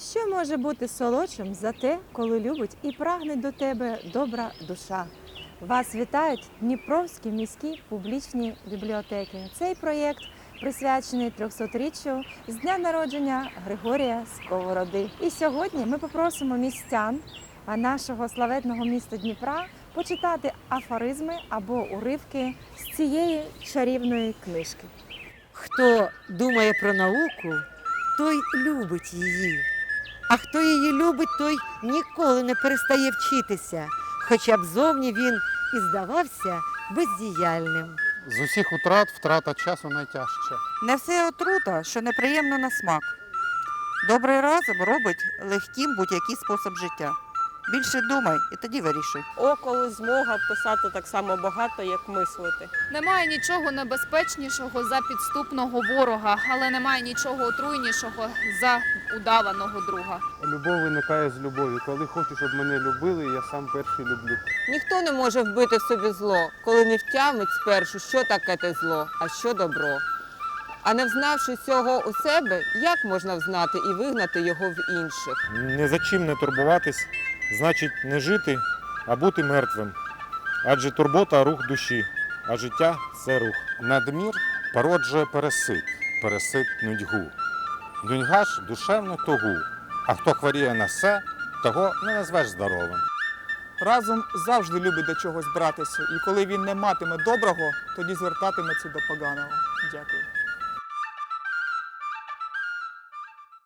Що може бути солодшим за те, коли любить і прагне до тебе добра душа? Вас вітають Дніпровські міські публічні бібліотеки. Цей проєкт присвячений 300-річчю з дня народження Григорія Сковороди. І сьогодні ми попросимо містян нашого славетного міста Дніпра почитати афоризми або уривки з цієї чарівної книжки. Хто думає про науку, той любить її. А хто її любить, той ніколи не перестає вчитися, хоча б зовні він і здавався бездіяльним. З усіх утрат втрата часу найтяжча. Не все отрута, що неприємно на смак. Добрий разом робить легким будь-який спосіб життя. Більше думай і тоді вирішуй. Околи змога писати так само багато, як мислити. Немає нічого небезпечнішого за підступного ворога, але немає нічого отруйнішого за удаваного друга. Любов виникає з любові. Коли хочу, щоб мене любили, я сам перший люблю. Ніхто не може вбити в собі зло, коли не втямить спершу, що таке те зло, а що добро. А не взнавши цього у себе, як можна взнати і вигнати його в інших? Не за чим не турбуватись, значить не жити, а бути мертвим. Адже турбота рух душі, а життя це рух. Надмір породжує пересит, пересит нудьгу. Нудьга ж душевну тугу. А хто хворіє на все, того не назвеш здоровим. Разум завжди любить до чогось братися, і коли він не матиме доброго, тоді звертатиметься до поганого. Дякую.